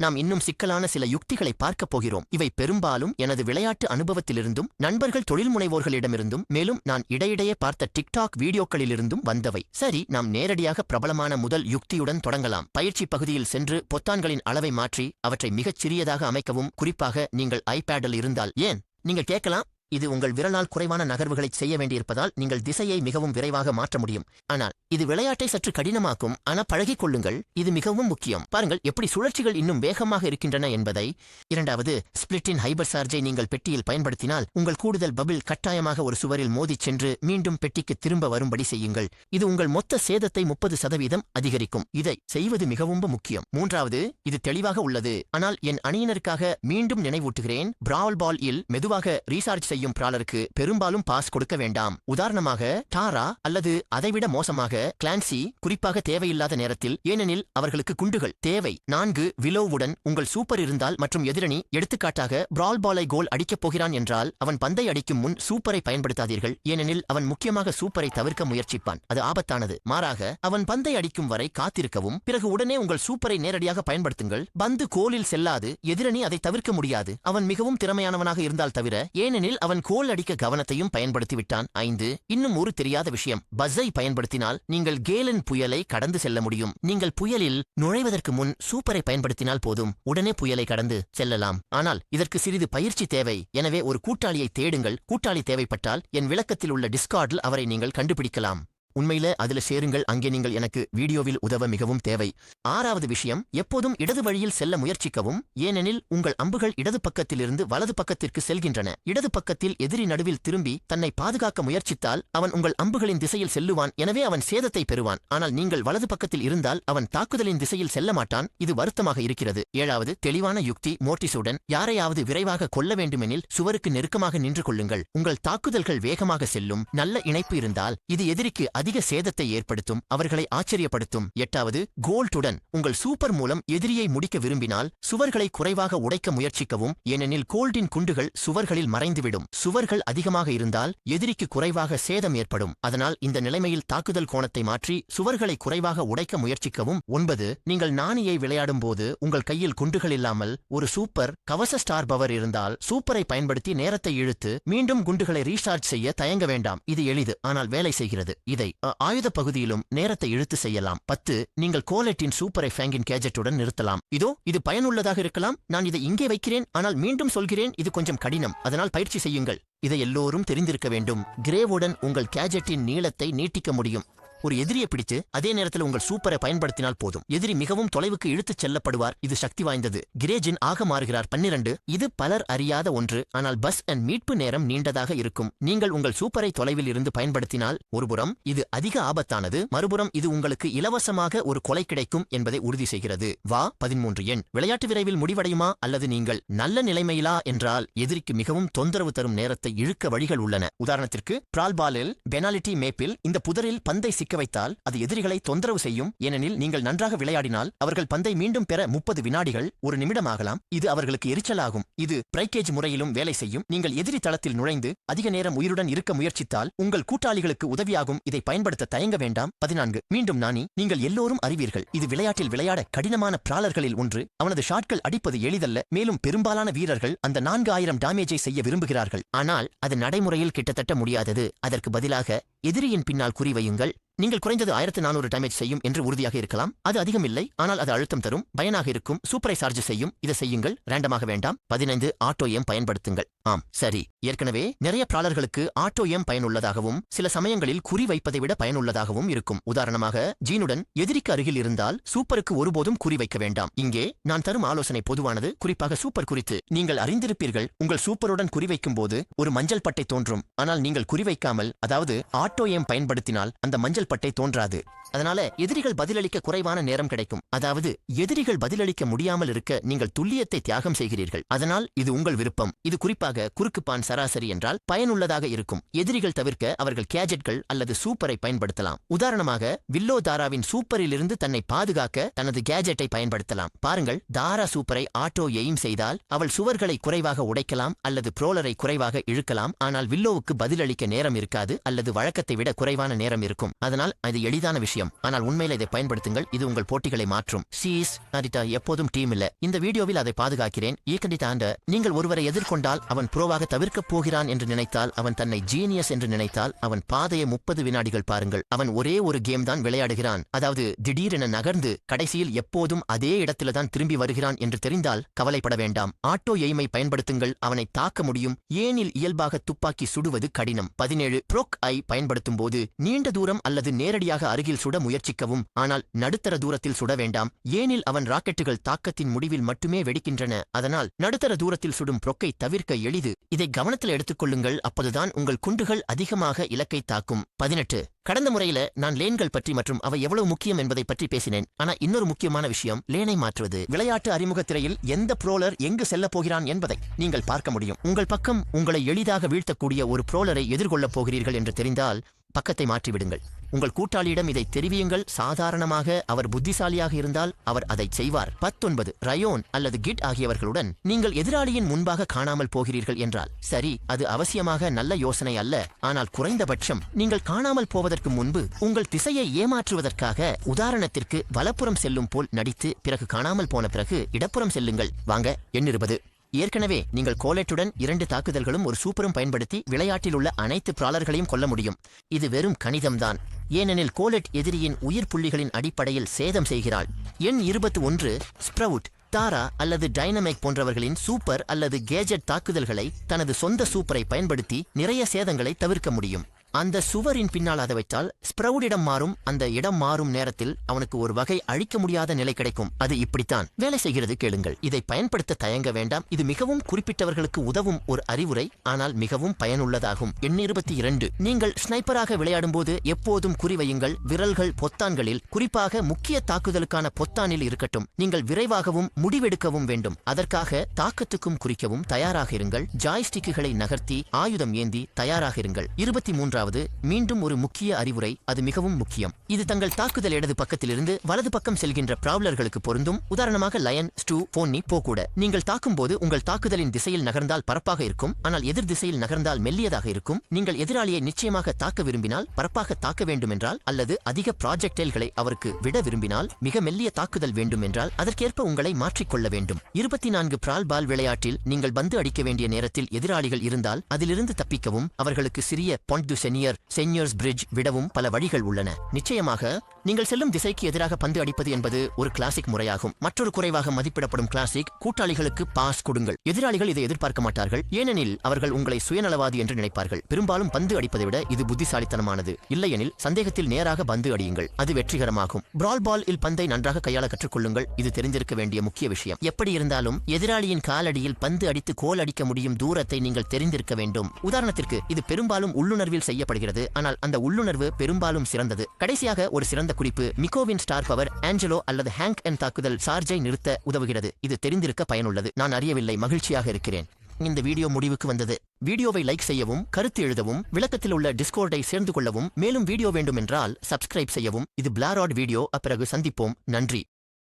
நாம் இன்னும் சிக்கலான சில யுக்திகளை பார்க்கப் போகிறோம். இவை பெரும்பாலும் எனது விளையாட்டு அனுபவத்திலிருந்தும் நண்பர்கள் தொழில் முனைவோர்களிடமிருந்தும் மேலும் நான் இடையிடையே பார்த்த டிக்டாக் வீடியோக்களிலிருந்தும் வந்தவை. சரி நாம் நேரடியாக பிரபலமான முதல் யுக்தியுடன் தொடங்கலாம். பயிற்சி பகுதியில் சென்று பொத்தான்களின் அளவை மாற்றி அவற்றை மிகச் சிறியதாக அமைக்கவும் குறிப்பாக நீங்கள் ஐபேடில் இருந்தால். ஏன்? நீங்கள் கேட்கலாம். இது உங்கள் விரலால் குறைவான நகர்வுகளை செய்ய வேண்டியிருப்பதால் நீங்கள் திசையை மிகவும் விரைவாக மாற்ற முடியும். ஆனால் இது விளையாட்டை சற்று கடினமாக்கும். ஆனால் பழகிக் கொள்ளுங்கள். இது மிகவும் முக்கியம். பாருங்கள் எப்படி சுழற்சிகள் இன்னும் வேகமாக இருக்கின்றன என்பதை. இரண்டாவது ஸ்பிளிட்டின் ஹைபர் சார்ஜை நீங்கள் பெட்டியில் பயன்படுத்தினால் உங்கள் கூடுதல் பபிள் கட்டாயமாக ஒரு சுவரில் மோதிச் சென்று மீண்டும் பெட்டிக்கு திரும்ப வரும்படி செய்யுங்கள். இது உங்கள் மொத்த சேதத்தை முப்பது சதவீதம் அதிகரிக்கும். இதை செய்வது மிகவும் முக்கியம். மூன்றாவது இது தெளிவாக உள்ளது. ஆனால் என் அணியினருக்காக மீண்டும் நினைவூட்டுகிறேன். பிராவல் பால் இல் மெதுவாக ரீசார்ஜ் செய்யும் பிராலருக்கு பெரும்பாலும் பாஸ் கொடுக்க வேண்டாம். உதாரணமாக டாரா அல்லது அதைவிட மோசமாக கிளான்சி குறிப்பாக தேவையில்லாத நேரத்தில் ஏனெனில் அவர்களுக்கு குண்டுகள் தேவை. நான்கு விலோவுடன் உங்கள் சூப்பர் இருந்தால் மற்றும் எதிரணி எடுத்துக்காட்டாக பிரால் பாலை கோல் அடிக்கப் போகிறான் என்றால் அவன் பந்தை அடிக்கும் முன் சூப்பரை பயன்படுத்தாதீர்கள். ஏனெனில் அவன் முக்கியமாக சூப்பரை தவிர்க்க முயற்சிப்பான். அது ஆபத்தானது. மாறாக அவன் பந்தை அடிக்கும் வரை காத்திருக்கவும் பிறகு உடனே உங்கள் சூப்பரை நேரடியாக பயன்படுத்துங்கள். பந்து கோலில் செல்லாது எதிரணி அதை தவிர்க்க முடியாது. அவன் மிகவும் திறமையானவனாக இருந்தால் தவிர ஏனெனில் அவன் கோல் அடிக்க கவனத்தையும் பயன்படுத்திவிட்டான். ஐந்து இன்னும் ஒரு தெரியாத விஷயம். பஸ்ஸை பயன்படுத்தினால் நீங்கள் கேலன் புயலை கடந்து செல்ல முடியும். நீங்கள் புயலில் நுழைவதற்கு முன் சூப்பரை பயன்படுத்தினால் போதும். உடனே புயலை கடந்து செல்லலாம். ஆனால் இதற்கு சிறிது பயிற்சி தேவை. எனவே ஒரு கூட்டாளியை தேடுங்கள். கூட்டாளி தேவைப்பட்டால் என் விளக்கத்தில் உள்ள டிஸ்கார்டில் அவரை நீங்கள் கண்டுபிடிக்கலாம். உண்மையில அதுல சேருங்கள். அங்கே நீங்கள் எனக்கு வீடியோவில் உதவ மிகவும் தேவை. ஆறாவது விஷயம் எப்போதும் இடது வழியில் செல்ல முயற்சிக்கவும் ஏனெனில் உங்கள் அம்புகள் இடது பக்கத்திலிருந்து வலது பக்கத்திற்கு செல்கின்றன. இடது பக்கத்தில் எதிரி நடுவில் திரும்பி தன்னை பாதுகாக்க முயற்சித்தால் அவன் உங்கள் அம்புகளின் திசையில் செல்லுவான். எனவே அவன் சேதத்தை பெறுவான். ஆனால் நீங்கள் வலது பக்கத்தில் இருந்தால் அவன் தாக்குதலின் திசையில் செல்ல மாட்டான். இது வருத்தமாக இருக்கிறது. ஏழாவது தெளிவான யுக்தி மோட்டிஸுடன் யாரையாவது விரைவாக கொல்ல வேண்டுமெனில் சுவருக்கு நெருக்கமாக நின்று கொள்ளுங்கள். உங்கள் தாக்குதல்கள் வேகமாக செல்லும். நல்ல இணைப்பு இருந்தால் இது எதிரிக்கு அதிக அதிக சேதத்தை ஏற்படுத்தும் அவர்களை ஆச்சரியப்படுத்தும். எட்டாவது கோல்டுடன் உங்கள் சூப்பர் மூலம் எதிரியை முடிக்க விரும்பினால் சுவர்களை குறைவாக உடைக்க முயற்சிக்கவும் ஏனெனில் கோல்டின் குண்டுகள் சுவர்களில் மறைந்துவிடும். சுவர்கள் அதிகமாக இருந்தால் எதிரிக்கு குறைவாக சேதம் ஏற்படும். அதனால் இந்த நிலைமையில் தாக்குதல் கோணத்தை மாற்றி சுவர்களை குறைவாக உடைக்க முயற்சிக்கவும். ஒன்பது நீங்கள் நாணியை விளையாடும் போது உங்கள் கையில் குண்டுகள் இல்லாமல் ஒரு சூப்பர் கவச ஸ்டார் பவர் இருந்தால் சூப்பரை பயன்படுத்தி நேரத்தை இழுத்து மீண்டும் குண்டுகளை ரீசார்ஜ் செய்ய தயங்க வேண்டாம். இது எளிது ஆனால் வேலை செய்கிறது. இதை ஆயுத பகுதியிலும் நேரத்தை இழுத்து செய்யலாம். பத்து நீங்கள் கோலெட்டின் சூப்பரை ஃபேங்கின் கேஜெட்டுடன் நிறுத்தலாம். இதோ இது பயனுள்ளதாக இருக்கலாம். நான் இதை இங்கே வைக்கிறேன். ஆனால் மீண்டும் சொல்கிறேன் இது கொஞ்சம் கடினம். அதனால் பயிற்சி செய்யுங்கள். இதை எல்லோரும் தெரிந்திருக்க வேண்டும். கிரேவுடன் உங்கள் கேஜெட்டின் நீளத்தை நீட்டிக்க முடியும். ஒரு எதிரியை பிடித்து அதே நேரத்தில் உங்கள் சூப்பரை பயன்படுத்தினால் போதும். எதிரி மிகவும் தொலைவுக்கு இழுத்துச் செல்லப்படுவார். இது சக்தி வாய்ந்தது. கிரேஜின் ஆக மாறுகிறார். பன்னிரண்டு. இது பலர் அறியாத ஒன்று. ஆனால் பஸ் அண்ட் மீட்பு நேரம் நீண்டதாக இருக்கும். நீங்கள் உங்கள் சூப்பரை தொலைவில் இருந்து பயன்படுத்தினால் ஒருபுறம் இது அதிக ஆபத்தானது. மறுபுறம் இது உங்களுக்கு இலவசமாக ஒரு கொலை கிடைக்கும் என்பதை உறுதி செய்கிறது. வா பதிமூன்று எண். விளையாட்டு விரைவில் முடிவடையுமா? அல்லது நீங்கள் நல்ல நிலைமையிலா என்றால் எதிரிக்கு மிகவும் தொந்தரவு தரும் நேரத்தை இழுக்க வழிகள் உள்ளன. உதாரணத்திற்கு பிரால்பாலில் பெனாலிட்டி மேப்பில் இந்த புதரில் பந்தை சிக்க வைத்தால் அது எதிரிகளை தொந்தரவு செய்யும். ஏனெனில் நீங்கள் நன்றாக விளையாடினால் அவர்கள் பந்தை மீண்டும் பெற முப்பது வினாடிகள் ஒரு நிமிடம் ஆகலாம் இது அவர்களுக்கு எரிச்சலாகும். இது பிரைக்கேஜ் முறையிலும் வேலை செய்யும். நீங்கள் எதிரி தளத்தில் நுழைந்து அதிக நேரம் உயிருடன் இருக்க முயற்சித்தால் உங்கள் கூட்டாளிகளுக்கு உதவியாகும். இதை பயன்படுத்த தயங்க வேண்டாம். பதினான்கு. மீண்டும் நானி நீங்கள் எல்லோரும் அறிவீர்கள். இது விளையாட்டில் விளையாட கடினமான பிராலர்களில் ஒன்று. அவனது ஷாட்கள் அடிப்பது எளிதல்ல. மேலும் பெரும்பாலான வீரர்கள் அந்த நான்கு ஆயிரம் டேமேஜை செய்ய விரும்புகிறார்கள். ஆனால் அது நடைமுறையில் கிட்டத்தட்ட முடியாதது. அதற்கு பதிலாக எதிரியின் பின்னால் குறிவையுங்கள் நீங்கள் குறைந்தது ஆயிரத்து நானூறு டேமேஜ் செய்யும் என்று உறுதியாக இருக்கலாம். அது அதிகம் இல்லை. ஆனால் அது அழுத்தம் தரும். பயனாக இருக்கும். சூப்பரை சார்ஜ் செய்யும். இதை செய்யுங்கள். ரேண்டமாக வேண்டாம். பதினைந்து ஆட்டோ எம் பயன்படுத்துங்கள். ஆம் சரி. ஏற்கனவே நிறைய பிராளர்களுக்கு ஆட்டோ எம் பயனுள்ளதாகவும் சில சமயங்களில் குறி வைப்பதை விட பயனுள்ளதாகவும் இருக்கும். உதாரணமாக ஜீனுடன் எதிரிக்கு அருகில் இருந்தால் சூப்பருக்கு ஒருபோதும் குறி வைக்க வேண்டாம். இங்கே நான் தரும் ஆலோசனை பொதுவானது. குறிப்பாக சூப்பர் குறித்து. நீங்கள் அறிந்திருப்பீர்கள். உங்கள் சூப்பருடன் குறிவைக்கும் போது ஒரு மஞ்சள் பட்டை தோன்றும். ஆனால் நீங்கள் குறிவைக்காமல் அதாவது ஆட்டோ எம் பயன்படுத்தினால் அந்த மஞ்சள் பட்டை தோன்றாது. அதனால எதிரிகள் பதிலளிக்க குறைவான நேரம் கிடைக்கும். அதாவது எதிரிகள் பதிலளிக்க முடியாமல் இருக்க நீங்கள் துல்லியத்தை தியாகம் செய்கிறீர்கள். அதனால் இது உங்கள் விருப்பம். இது குறிப்பாக குறுக்குப்பான் சராசரி என்றால் பயனுள்ளதாக இருக்கும். எதிரிகள் தவிர்க்க அவர்கள் கேஜெட்கள் அல்லது சூப்பரை பயன்படுத்தலாம். உதாரணமாக வில்லோ தாராவின் சூப்பரிலிருந்து தன்னை பாதுகாக்க தனது கேஜெட்டை பயன்படுத்தலாம். பாருங்கள் தாரா சூப்பரை ஆட்டோ எய்ம் செய்தால் அவள் சுவர்களை குறைவாக உடைக்கலாம் அல்லது புரோலரை குறைவாக இழுக்கலாம். ஆனால் வில்லோவுக்கு பதிலளிக்க நேரம் இருக்காது அல்லது வழக்க வழக்கத்தை விட குறைவான நேரம் இருக்கும். அதனால் அது எளிதான விஷயம். ஆனால் உண்மையில் இதை பயன்படுத்துங்கள். இது உங்கள் போட்டிகளை மாற்றும். சீஸ் அரிட்டா எப்போதும் டீம் இல்ல. இந்த வீடியோவில் அதை பாதுகாக்கிறேன். ஈக்கண்டிட்டா ஆண்ட நீங்கள் ஒருவரை எதிர்கொண்டால் அவன் புரோவாக தவிர்க்கப் போகிறான் என்று நினைத்தால் அவன் தன்னை ஜீனியஸ் என்று நினைத்தால் அவன் பாதையை முப்பது வினாடிகள் பாருங்கள். அவன் ஒரே ஒரு கேம் தான் விளையாடுகிறான். அதாவது திடீரென நகர்ந்து கடைசியில் எப்போதும் அதே இடத்துல தான் திரும்பி வருகிறான் என்று தெரிந்தால் கவலைப்பட வேண்டாம். ஆட்டோ எய்மை பயன்படுத்துங்கள். அவனை தாக்க முடியும். ஏனில் இயல்பாக துப்பாக்கி சுடுவது கடினம். பதினேழு புரோக் ஐ பயன்படுத்தும் போது நீண்ட தூரம் அல்லது நேரடியாக அருகில் சுட முயற்சிக்கவும் ஆனால் நடுத்தர தூரத்தில் சுட வேண்டாம். ஏனில் அவன் ராக்கெட்டுகள் தாக்கத்தின் முடிவில் மட்டுமே வெடிக்கின்றன. அதனால் நடுத்தர தூரத்தில் சுடும் புரொக்கை தவிர்க்க எளிது. இதை கவனத்தில் எடுத்துக்கொள்ளுங்கள் அப்போதுதான் உங்கள் குண்டுகள் அதிகமாக இலக்கை தாக்கும். பதினெட்டு. கடந்த முறையில நான் லேன்கள் பற்றி மற்றும் அவை எவ்வளவு முக்கியம் என்பதை பற்றி பேசினேன். ஆனா இன்னொரு முக்கியமான விஷயம் லேனை மாற்றுவது. விளையாட்டு அறிமுக திரையில் எந்த புரோலர் எங்கு செல்ல போகிறான் என்பதை நீங்கள் பார்க்க முடியும். உங்கள் பக்கம் உங்களை எளிதாக வீழ்த்தக்கூடிய ஒரு புரோலரை எதிர்கொள்ளப் போகிறீர்கள் என்று தெரிந்தால் பக்கத்தை மாற்றிவிடுங்கள். உங்கள் கூட்டாளியிடம் இதை தெரிவியுங்கள். சாதாரணமாக அவர் புத்திசாலியாக இருந்தால் அவர் அதை செய்வார். பத்தொன்பது. ரயோன் அல்லது கிட் ஆகியவர்களுடன் நீங்கள் எதிராளியின் முன்பாக காணாமல் போகிறீர்கள் என்றால் சரி அது அவசியமாக நல்ல யோசனை அல்ல. ஆனால் குறைந்தபட்சம் நீங்கள் காணாமல் போவதற்கு முன்பு உங்கள் திசையை ஏமாற்றுவதற்காக உதாரணத்திற்கு வலப்புறம் செல்லும் போல் நடித்து பிறகு காணாமல் போன பிறகு இடப்புறம் செல்லுங்கள். வாங்க எண்ணிருப்பது ஏற்கனவே நீங்கள் கோலெட்டுடன் இரண்டு தாக்குதல்களும் ஒரு சூப்பரும் பயன்படுத்தி விளையாட்டில் உள்ள அனைத்து பிராளர்களையும் கொல்ல முடியும். இது வெறும் கணிதம்தான். ஏனெனில் கோலெட் எதிரியின் உயிர் புள்ளிகளின் அடிப்படையில் சேதம் செய்கிறாள். எண் இருபத்தி ஒன்று ஸ்ப்ரவுட் தாரா அல்லது டைனமைக் போன்றவர்களின் சூப்பர் அல்லது கேஜெட் தாக்குதல்களை தனது சொந்த சூப்பரை பயன்படுத்தி நிறைய சேதங்களை தவிர்க்க முடியும். அந்த சுவரின் பின்னால் அதை வைத்தால் ஸ்ப்ரவுடிடம் மாறும் அந்த இடம் மாறும் நேரத்தில் அவனுக்கு ஒரு வகை அழிக்க முடியாத நிலை கிடைக்கும். அது இப்படித்தான். வேலை செய்கிறது கேளுங்கள். இதை பயன்படுத்த தயங்க வேண்டாம். இது மிகவும் குறிப்பிட்டவர்களுக்கு உதவும் ஒரு அறிவுரை ஆனால் மிகவும் பயனுள்ளதாகும். எண் இருபத்தி இரண்டு. நீங்கள் ஸ்னைப்பராக விளையாடும் போது எப்போதும் குறிவையுங்கள். விரல்கள் பொத்தான்களில் குறிப்பாக முக்கிய தாக்குதலுக்கான பொத்தானில் இருக்கட்டும். நீங்கள் விரைவாகவும் முடிவெடுக்கவும் வேண்டும். அதற்காக தாக்கத்துக்கும் குறிக்கவும் தயாராக இருங்கள். ஜாய்ஸ்டிக்குகளை நகர்த்தி ஆயுதம் ஏந்தி தயாராக இருங்கள். இருபத்தி மூன்றாவது மீண்டும் ஒரு முக்கிய அறிவுரை அது மிகவும் முக்கியம். இது தங்கள் தாக்குதல் இடது பக்கத்திலிருந்து வலது பக்கம் செல்கின்ற பிராவலர்களுக்கு பொருந்தும். உதாரணமாக லயன் ஸ்டூ போன்னி போக்கூட நீங்கள் தாக்கும் போது உங்கள் தாக்குதலின் திசையில் நகர்ந்தால் பரப்பாக இருக்கும். ஆனால் எதிர் திசையில் நகர்ந்தால் மெல்லியதாக இருக்கும். நீங்கள் எதிராளியை நிச்சயமாக தாக்க விரும்பினால் பரப்பாக தாக்க வேண்டுமென்றால் அல்லது அதிக ப்ராஜெக்டைல்களை அவருக்கு விட விரும்பினால் மிக மெல்லிய தாக்குதல் வேண்டும் என்றால் அதற்கேற்ப உங்களை மாற்றிக்கொள்ள வேண்டும். இருபத்தி நான்கு பிரால் பால் விளையாட்டில் நீங்கள் பந்து அடிக்க வேண்டிய நேரத்தில் எதிராளிகள் இருந்தால் அதிலிருந்து தப்பிக்கவும் அவர்களுக்கு சிறிய பொண்ட் செனியர் சென்யர்ஸ் பிரிட்ஜ் விடவும் பல வழிகள் உள்ளன. நிச்சயமாக நீங்கள் செல்லும் திசைக்கு எதிராக பந்து அடிப்பது என்பது ஒரு கிளாசிக் முறையாகும். மற்றொரு குறைவாக மதிப்பிடப்படும் கிளாசிக் கூட்டாளிகளுக்கு பாஸ் கொடுங்கள். எதிராளிகள் இதை எதிர்பார்க்க மாட்டார்கள். ஏனெனில் அவர்கள் உங்களை சுயநலவாதி என்று நினைப்பார்கள். பெரும்பாலும் பந்து அடிப்பதை விட இது புத்திசாலித்தனமானது. இல்லையெனில் சந்தேகத்தில் நேராக பந்து அடியுங்கள். அது வெற்றிகரமாகும். பிரால் பால் இல் பந்தை நன்றாக கையாள கற்றுக்கொள்ளுங்கள். இது தெரிந்திருக்க வேண்டிய முக்கிய விஷயம். எப்படி இருந்தாலும் எதிராளியின் காலடியில் பந்து அடித்து கோல் அடிக்க முடியும் தூரத்தை நீங்கள் தெரிந்திருக்க வேண்டும். உதாரணத்திற்கு இது பெரும்பாலும் உள்ளுணர்வில் செய்ய செய்யப்படுகிறது. ஆனால் அந்த உள்ளுணர்வு பெரும்பாலும் சிறந்தது. கடைசியாக ஒரு சிறந்த குறிப்பு மிகோவின் ஸ்டார் பவர் ஆஞ்சலோ அல்லது ஹேங்க் என் தாக்குதல் சார்ஜை நிறுத்த உதவுகிறது. இது தெரிந்திருக்க பயனுள்ளது. நான் அறியவில்லை. மகிழ்ச்சியாக இருக்கிறேன். இந்த வீடியோ முடிவுக்கு வந்தது. வீடியோவை லைக் செய்யவும் கருத்து எழுதவும் விளக்கத்தில் உள்ள டிஸ்கோர்டை சேர்ந்து கொள்ளவும் மேலும் வீடியோ வேண்டுமென்றால் சப்ஸ்கிரைப் செய்யவும். இது பிளாராட் வீடியோ அப்பிறகு சந்திப்போம். நன்றி.